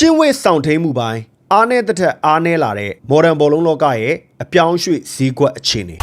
ကျင်းဝတ်ဆောင်ထိန်မှုပိုင်းအားနည်းတစ်ထက်အားနည်းလာတဲ့ modern ဘောလုံးလောကရဲ့အပြောင်းအရွှေ့ဈေးကွက်အခြေအနေ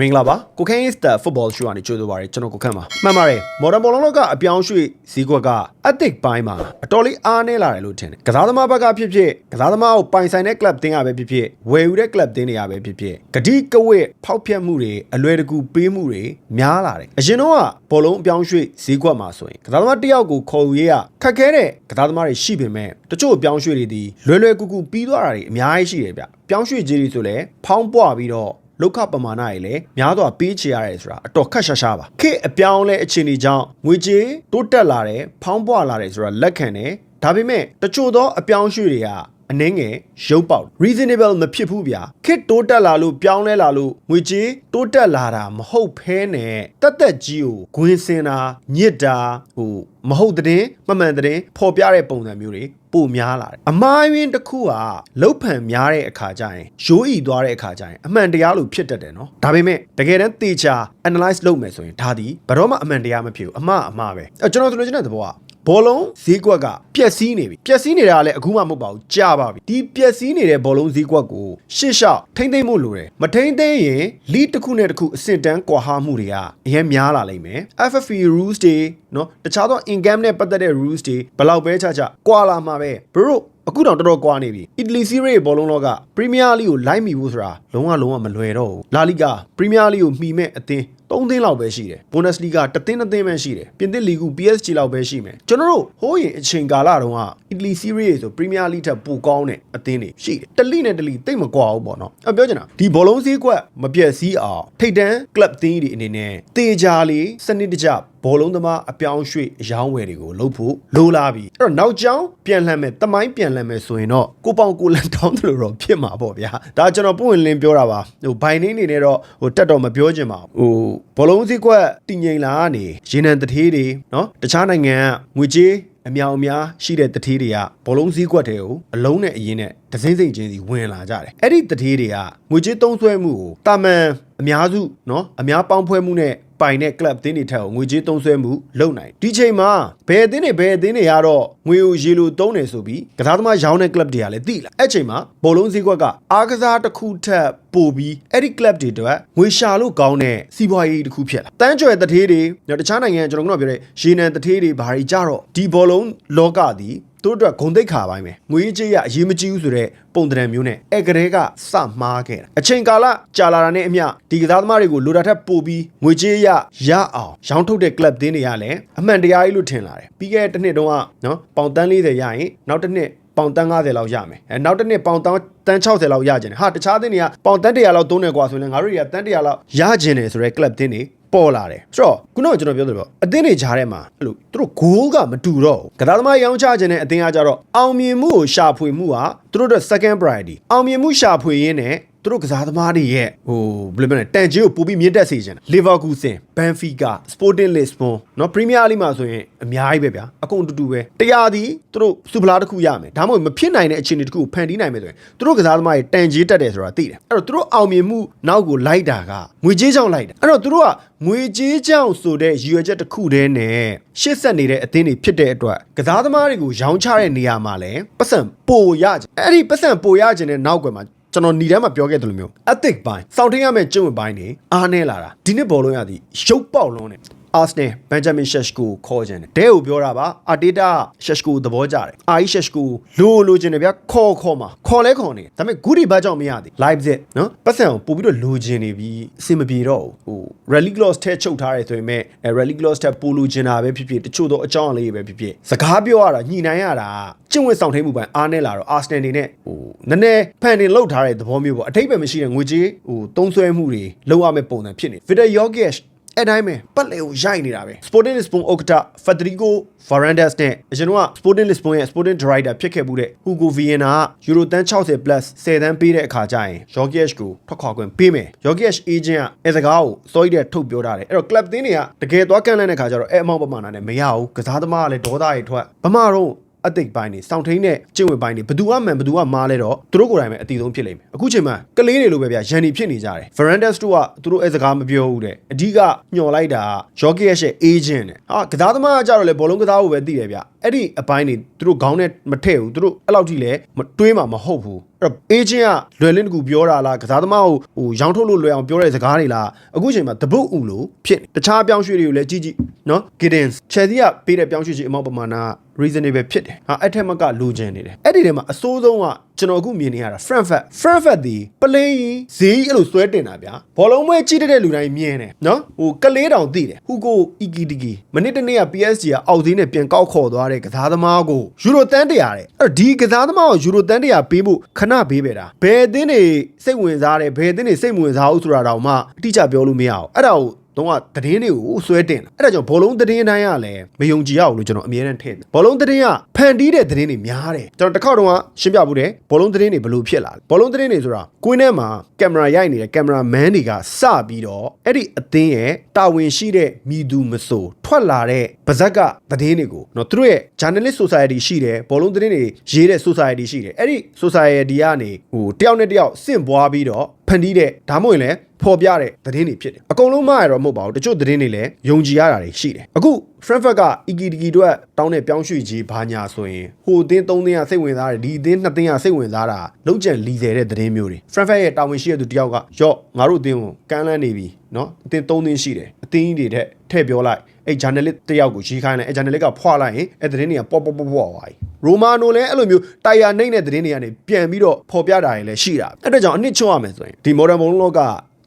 မင်္ဂလာပါကိုခင်း is the football show ကနေကြိုးဆိုပါရစေကျွန်တော်ကိုခန့်ပါမှန်ပါတယ် modern ဘောလုံးလောကအပြောင်းအရွှေ့ဈေးကွက်ကအသစ်ပိုင်းမှာအတော်လေးအားနည်းလာတယ်လို့ထင်တယ်ကစားသမားဘက်ကဖြစ်ဖြစ်ကစားသမားကိုပိုင်ဆိုင်တဲ့ club တင်းရပဲဖြစ်ဖြစ်ဝယ်ယူတဲ့ club တင်းတွေရပဲဖြစ်ဖြစ်ဂတိကဝတ်ဖောက်ဖျက်မှုတွေအလွယ်တကူပေးမှုတွေများလာတယ်အရင်တော့ကဘောလုံးအပြောင်းအရွှေ့ဈေးကွက်မှာဆိုရင်ကစားသမားတစ်ယောက်ကိုခေါ်ယူရေးကခက်ခဲတဲ့ကစားသမားတွေရှိပေမဲ့တချို့အပြောင်းအရွှေ့တွေဒီလွယ်လွယ်ကူကူပြီးသွားတာတွေအများကြီးရှိတယ်ဗျပြောင်းရွှေ့ကြီးတွေဆိုလဲဖောင်းပွားပြီးတော့ လောက်ခပမာဏတွေလည်းများစွာပေးချေရတယ်ဆိုတာအတော်ခက်ရှားရှားပါခေတ်အပြောင်းလဲအခြေအနေကြောင့်ငွေကြေးတိုးတက်လာတယ်ဖောင်းပွားလာတယ်ဆိုတာလက်ခံတယ်ဒါပေမဲ့တချို့သောအပြောင်းအရွှေ့တွေကအနှင်းငယ်ရုပ်ပေါက် reasonable မဖြစ်ဘူးဗျာခေတ်တိုးတက်လာလို့ပြောင်းလဲလာလို့ငွေကြေးတိုးတက်လာတာမဟုတ်ဖဲနဲ့တက်တက်ကြီးကိုဂွင်းစင်တာညစ်တာဟိုမဟုတ်တဲ့မမှန်တဲ့ပေါ်ပြတဲ့ပုံစံမျိုးတွေ ပိုများလာတယ်အမားယွင်းတစ်ခုကလှုပ်ဖန်များတဲ့အခါကျရင်ရိုးဤသွားတဲ့အခါကျရင်အမှန်တရားလို့ဖြစ်တတ်တယ်နော်ဒါပေမဲ့တကယ်တမ်းသေချာ analyze လုပ်မယ်ဆိုရင်ဒါဒီဘယ်တော့မှအမှန်တရားမဖြစ်ဘူးအမှားအမှားပဲအဲကျွန်တော်ဆိုလို့ချင်းတဲ့သဘောက ဘောလုံးဈေးကွက်ကပျက်စီးနေပြီပျက်စီးနေတာကလည်းအခုမှမဟုတ်ပါဘူးကြာပါပြီဒီပျက်စီးနေတဲ့ဘောလုံးဈေးကွက်ကိုရှစ်လျှောက်ထိမ့်သိမ့်ဖို့လိုတယ်မထိမ့်သိမ့်ရင်လီတစ်ခုနဲ့တစ်ခုအဆင့်တန်းကွာဟမှုတွေကအရင်များလာလိမ့်မယ် FFP rules တွေနော်တခြားသော income နဲ့ပတ်သက်တဲ့ rules တွေဘယ်လောက်ပဲခြားခြားကွာလာမှာပဲဘရို အခုတော့တော်တော်ကွာနေပြီအီတလီစီးရေးဘောလုံးလောကပရီးမီးယားလိကိုလိုက်မိဖို့ဆိုတာလုံးဝလုံးဝမလွယ်တော့ဘူးလာလီဂါပရီးမီးယားလိကိုမှီမဲ့အသင်း3သင်းလောက်ပဲရှိတယ်ဘွန်ဒက်စ်လီဂါတစ်သင်းတစ်သင်းပဲရှိတယ်ပြင်သစ်လီဂူ PSG လောက်ပဲရှိမယ်ကျွန်တော်တို့ဟိုးရင်အချိန်ကာလတုန်းကအီတလီစီးရေးဆိုပရီးမီးယားလိထက်ပိုကောင်းတဲ့အသင်းတွေရှိတယ်တလိနဲ့တလိတိတ်မကွာဘူးပေါ့နော်အပြောချင်တာဒီဘောလုံးစည်းကွက်မပြည့်စည်အောင်ထိတ်တန်းကလပ်သင်းတွေအနေနဲ့တေချာလေးစနစ်တကျဘောလုံးသမားအပြောင်းရွှေ့အယောင်းဝယ်တွေကိုလုပ်ဖို့လိုလာပြီအဲ့တော့နောက်ကျောင်းပြန်လှန်မယ်တမိုင်းပြန်လှန်မယ်ဆိုရင်တော့ကိုပေါင်ကိုလန်တောင်းတယ်လို့တော့ဖြစ်မှာပေါ့ဗျာဒါကျွန်တော်ပွင့်လင်းပြောတာပါဟိုဘိုင်နေနေနဲ့တော့ဟိုတက်တော့မပြောချင်ပါဘူးဟိုဘောလုံးစည်းကွက်တည်ငြိမ်လာကနေရေနံတထေးတွေနော်တခြားနိုင်ငံကငွေကြေးအများအများရှိတဲ့တထေးတွေကဘောလုံးစည်းကွက်တွေကိုအလုံးနဲ့အရင်နဲ့ဒဇင်းစိန်ချင်းစီဝင်လာကြတယ်အဲ့ဒီတထေးတွေကငွေကြေးသုံးစွဲမှုကိုတာမန်အများစုနော်အများပေါင်းဖွဲမှုနဲ့ ပိုင်တဲ့ club အသင်းတွေထက်ကိုငွေကြေးသုံးစွဲမှုလုပ်နိုင်ဒီချိန်မှာဘယ်အသင်းတွေဘယ်အသင်းတွေကတော့ငွေကိုရေလိုသုံးတယ်ဆိုပြီးကစားသမားရောင်းတဲ့ club တွေကလည်းသိလာအဲ့ချိန်မှာဘောလုံးစည်းကွက်ကအားကစားတစ်ခုထက်ပိုပြီးအဲ့ဒီ club တွေအတွက်ငွေရှာလို့ကောင်းတဲ့စီးပွားရေးတစ်ခုဖြစ်လာတန်းကြွယ်တထေးတွေတခြားနိုင်ငံကျွန်တော်ကတော့ပြောတဲ့ရေနံတထေးတွေဘာတွေကြတော့ဒီဘောလုံးလောကသည် သူတို့အတွက်ဂုံတိတ်ခါပိုင်းပဲငွေကြေးရအရေးမကြီးဘူးဆိုတဲ့ပုံတံမျိုးနဲ့အဲကလေးကစမှားခဲ့တာအချိန်ကာလကြာလာတာနဲ့အမျှဒီကစားသမားတွေကိုလိုတာထက်ပိုပြီးငွေကြေးရရအောင်ရောင်းထုတ်တဲ့ကလပ်သင်းတွေကလည်းအမှန်တရားကြီးလို့ထင်လာတယ်ပြီးခဲ့တဲ့တစ်နှစ်တုန်းကနော်ပေါင်တန်း40ရရင်နောက်တစ်နှစ်ပေါင်တန်း90လောက်ရမယ်အဲနောက်တစ်နှစ်ပေါင်တန်းတန်း60လောက်ရကြတယ်ဟာတခြားသင်းတွေကပေါင်တန်း100လောက်သုံးတယ်ကွာဆိုရင်ငါတို့တွေကတန်း100လောက်ရကြတယ်ဆိုတော့ club သင်းတွေ ပေါ်လာတယ်ဆိုတော့ခုနကကျွန်တော်ပြောသလိုပေါ့အသင်းတွေကြားထဲမှာအဲ့လိုသူတို့ဂိုးကမတူတော့ဘူးကစားသမားရောင်းချခြင်းနဲ့အသင်းကကြတော့အောင်မြင်မှုကိုရှာဖွေမှုဟာသူတို့အတွက် second priority အောင်မြင်မှုရှာဖွေရင်းနဲ့ သူတို့ကစားသမားတွေရဲ့ဟိုဘယ်လိုပြောလဲတန်ကြီးကိုပိုပြီးမြင့်တက်စေချင်တယ်လီဗာပူးဆင်ဘန်ဖီကာစပိုတင်လစ်ဘွန်နော်ပရီးမီးယားလိမှာဆိုရင်အများကြီးပဲဗျာအကုန်တူတူပဲတရားသည်သူတို့စူပလာတစ်ခုရမယ်ဒါမှမဟုတ်မဖြစ်နိုင်တဲ့အခြေအနေတစ်ခုကိုဖန်တီးနိုင်မယ်ဆိုရင်သူတို့ကစားသမားတွေတန်ကြီးတက်တယ်ဆိုတာသိတယ်အဲ့တော့သူတို့အောင်မြင်မှုနောက်ကိုလိုက်တာကငွေကြေးကြောင့်လိုက်တာအဲ့တော့သူတို့ကငွေကြေးကြောင့်ဆိုတဲ့ရည်ရွယ်ချက်တစ်ခုတည်းနဲ့ရှေ့ဆက်နေတဲ့အသင်းတွေဖြစ်တဲ့အတွက်ကစားသမားတွေကိုရောင်းချတဲ့နေရာမှာလည်းပတ်စံပိုရကြအဲ့ဒီပတ်စံပိုရခြင်းတဲ့နောက်ကွယ်မှာ ကျွန်တော်ညီတန်းမှာပြောခဲ့တယ်လို့မျိုး ethic ပိုင်းစောင့်ထင်းရမယ့်ကျင့်ဝတ်ပိုင်းနေအားနေလာတာဒီနှစ်ဘောလုံးရသည်ရုပ်ပေါက်လုံးနဲ့ အာစနယ်ဘန်ဂျမင်ရှက်ရှ်ကိုခေါ်ခြင်းတယ်ဒဲကိုပြောတာပါအာတေတာရှက်ရှ်ကိုသဘောကျတယ်အာအီရှက်ရှ်ကိုလိုလိုခြင်းတယ်ဗျာခေါ်ခေါ်မှာခေါ်လဲခေါ်နေဒါပေမဲ့ဂူဒီဘာကြောင့်မရသေး live zit နော်ပတ်စံကိုပို့ပြီးတော့လိုခြင်းနေပြီးအဆင်မပြေတော့ဘူးဟို rally gloss ထဲချုပ်ထားတယ်ဆိုရင်မဲ့ rally gloss ထဲပို့လိုခြင်းတာပဲဖြစ်ဖြစ်တချို့တော့အကြောင်းအလေးပဲဖြစ်ဖြစ်စကားပြောရတာညှိနှိုင်းရတာကျင့်ဝတ်ဆောင်ထိန်မှုပိုင်းအားနေလာတော့ Arsenal နေနဲ့ဟိုနည်းနည်းဖန်တင်လောက်ထားတဲ့သဘောမျိုးပေါ့အထိပ္ပယ်မရှိတဲ့ငွေကြေးဟိုသုံးစွဲမှုတွေလောက်ရမယ့်ပုံစံဖြစ်နေ Victor Yokesh အဲ့တိုင်းပဲပတ်လေကိုရိုက်နေတာပဲ Sporting Lisbon ဥက္ကဋ္ဌ Federico Varandas နဲ့အရင်က Sporting Lisbon ရဲ့ Sporting Director ဖြစ်ခဲ့မှုတဲ့ Hugo Viana က Euro တန်း60 plus 10တန်းပေးတဲ့အခါကျရင် Yokesh ကိုထွက်ခွာခွင့်ပေးမယ် Yokesh agent ကအဲစကားကိုစောကြီးတဲ့ထုတ်ပြောထားတယ်အဲ့တော့ club သင်းတွေကတကယ်သွားကန်လန့်တဲ့ခါကျတော့အဲအမောက်ပမာဏနဲ့မရဘူးကစားသမားကလည်းဒေါသတွေထွက်ဗမာတော့ အသိပိုင်းနေစောင့်ထိန်တဲ့ကျင့်ဝတ်ပိုင်းနေဘယ်သူကမှန်ဘယ်သူကမားလဲတော့သူတို့ကိုယ်တိုင်ပဲအတီဆုံးဖြစ်လိမ့်မယ်အခုချိန်မှာကလေးတွေလိုပဲဗျရန်ဒီဖြစ်နေကြတယ် Verandas တို့ကသူတို့အဲစကားမပြောဘူးတဲ့အဓိကညှော်လိုက်တာ Jockey ရဲ့ agent တဲ့ဟာကစားသမားကကြတော့လေဘောလုံးကစားဖို့ပဲသိတယ်ဗျအဲ့ဒီအပိုင်းနေသူတို့ခေါင်းနဲ့မထည့်ဘူးသူတို့အဲ့လောက်ထိလည်းမတွေးမှာမဟုတ်ဘူးအဲ့တော့ agent ကလွယ်လင်းတကူပြောတာလားကစားသမားကိုဟိုရောင်းထုတ်လို့လွယ်အောင်ပြောတဲ့စကားတွေလားအခုချိန်မှာတပုတ်ဦးလို့ဖြစ်နေတခြားပြောင်းရွှေ့တွေကိုလည်းကြည့်ကြည့်နော် Giddens Chelsea ကပေးတဲ့ပြောင်းရွှေ့ခြင်းအမောက်ပမာဏက reasonable ဖြစ်တယ်ဟာအဲ့ထက်မကလိုချင်နေတယ်အဲ့ဒီထဲမှာအစိုးဆုံးက ကျွန်တော်အခုမြင်နေရတာ Frankfurt Frankfurt ဒီပလင်းဈေးအဲ့လိုဆွဲတင်တာဗျာဘောလုံးမွဲကြည့်တဲ့လူတိုင်းမြင်တယ်နော်ဟိုကလေးတောင်သိတယ်ဟူကိုအီကီတီကီမနစ်တနေ့က PSG ကအောက်ဈေးနဲ့ပြန်ကောက်ခေါ်သွားတဲ့ကစားသမားကိုယူရိုတန်းတရာတဲ့အဲ့တော့ဒီကစားသမားကိုယူရိုတန်းတရာပေးဖို့ခဏပေးပဲတာဘယ်အသင်းတွေစိတ်ဝင်စားတယ်ဘယ်အသင်းတွေစိတ်မဝင်စားဘူးဆိုတာတော့မှအတိအကျပြောလို့မရအောင်အဲ့ဒါကို တော့ကသတင်းတွေကိုဆွဲတင်တာအဲ့ဒါကြောင့်ဘောလုံးသတင်းတိုင်းကလည်းမယုံကြည်ရအောင်လို့ကျွန်တော်အမြဲတမ်းထည့်တယ်ဘောလုံးသတင်းကဖန်တီးတဲ့သတင်းတွေများတယ်ကျွန်တော်တစ်ခေါက်တော့ရှင်းပြဘူးတယ်ဘောလုံးသတင်းတွေဘယ်လိုဖြစ်လာလဲဘောလုံးသတင်းတွေဆိုတာကွင်းထဲမှာကင်မရာရိုက်နေတဲ့ကင်မရာမန်တွေကစပြီးတော့အဲ့ဒီအသင်းရဲ့တာဝန်ရှိတဲ့မိသူမဆို ထွက်လာတဲ့ဗဇက်ကသတင်းတွေကိုနော်သူတို့ရဲ့ journalist society ရှိတယ်ဘောလုံးသတင်းတွေရေးတဲ့ society ရှိတယ်အဲ့ဒီ society ကနေဟိုတယောက်နဲ့တယောက်စင့်ပွားပြီးတော့ဖန်တီးတဲ့ဒါမှမဟုတ်ရင်လည်းဖော်ပြတဲ့သတင်းတွေဖြစ်တယ်အကုန်လုံးမရတော့မဟုတ်ပါဘူးတချို့သတင်းတွေလည်းယုံကြည်ရတာတွေရှိတယ်အခု Frankfurt ကအီကီတီကီတို့ကတောင်းတဲ့ပြောင်းရွှေ့ကြီးဘာညာဆိုရင်ဟိုအသင်း၃သင်းကစိတ်ဝင်စားတယ်ဒီအသင်း၂သင်းကစိတ်ဝင်စားတာလုံးကျန်လီဆယ်တဲ့သတင်းမျိုးတွေ Frankfurt ရဲ့တာဝန်ရှိတဲ့သူတယောက်ကရော့ငါတို့အသင်းကိုကမ်းလှမ်းနေပြီနော်အသင်း၃သင်းရှိတယ်အသင်းကြီးတွေထက်ထည့်ပြောလိုက်အဲ့ journalist တယောက်ကိုရေးခိုင်းလိုက်အဲ့ journalist ကဖွာလိုက်ရင်အဲ့သတင်းတွေကပေါ့ပေါ့ပေါ့ပေါ့သွားပြီရိုမာနိုလည်းအဲ့လိုမျိုးတိုင်ယာနှိမ့်တဲ့သတင်းတွေကနေပြန်ပြီးတော့ဖော်ပြတာတွေလည်းရှိတာအဲ့ဒါကြောင့်အနှစ်ချွတ်ရမယ်ဆိုရင်ဒီ modern ဘုံလောက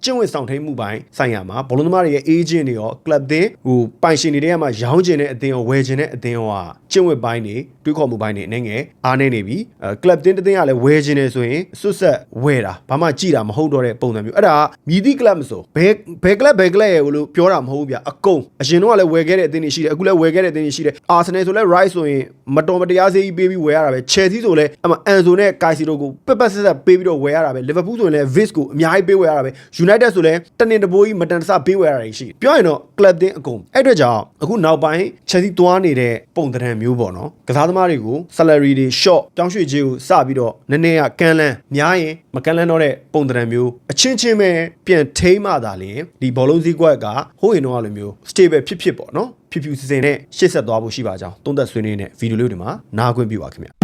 ကျင့်ဝတ်ဆောင်ထိန်မှုပိုင်းဆိုင်ရာမှာဘောလုံးသမားတွေရဲ့ agent တွေရော club သင်းဟိုပိုင်ရှင်တွေတည်းကမှရောင်းကျင်တဲ့အသင်းရောဝယ်ကျင်တဲ့အသင်းရောကကျင့်ဝတ်ပိုင်းတွေတွေးခေါ်မှုပိုင်းတွေအနေငယ်အားနေနေပြီအဲ club သင်းတစ်သင်းကလည်းဝယ်ကျင်နေဆိုရင်စွတ်ဆက်ဝယ်တာဘာမှကြည်တာမဟုတ်တော့တဲ့ပုံစံမျိုးအဲ့ဒါကမြည်သည့် club မဆိုဘယ်ဘယ် club ဘယ် club ရဲ့လို့ပြောတာမဟုတ်ဘူးဗျအကုန်အရင်တော့ကလည်းဝယ်ခဲ့တဲ့အသင်းတွေရှိတယ်အခုလည်းဝယ်ခဲ့တဲ့အသင်းတွေရှိတယ် Arsenal ဆိုလည်း right ဆိုရင်မတော်မတရားစေးကြီးပေးပြီးဝယ်ရတာပဲ Chelsea ဆိုလည်းအမ Anzo နဲ့ Caicedo ကိုပက်ပက်ဆက်ဆက်ပေးပြီးတော့ဝယ်ရတာပဲ Liverpool ဆိုရင်လည်း Viz ကိုအများကြီးပေးဝယ်ရတာပဲ United ဆိုလည်းတနင်တပိုးကြီးမတန်တဆပေးဝယ်ရတာရှိတယ်ပြောရင်တော့ club တင်းအကုန်အဲ့အတွက်ကြောင့်အခုနောက်ပိုင်း Chelsea သွားနေတဲ့ပုံသဏ္ဍာန်မျိုးပေါ့နော်ကစားသမားတွေကို salary တွေ short ပြောင်းရွှေ့ခြင်းကိုစပြီးတော့နည်းနည်းကကမ်းလန်းများရင်မကမ်းလန်းတော့တဲ့ပုံသဏ္ဍာန်မျိုးအချင်းချင်းပဲပြန်ထိမှသာလျှင်ဒီဘောလုံးစည်းကွက်ကဟိုးရင်တော့လိုမျိုး stable ဖြစ်ဖြစ်ပေါ့နော်ဖြူဖြူစင်စင်နဲ့ရှေ့ဆက်သွားဖို့ရှိပါကြောင်းသုံးသက်ဆွေးနွေးနေတဲ့ဗီဒီယိုလေးတွေမှာနားခွင့်ပြုပါခင်ဗျ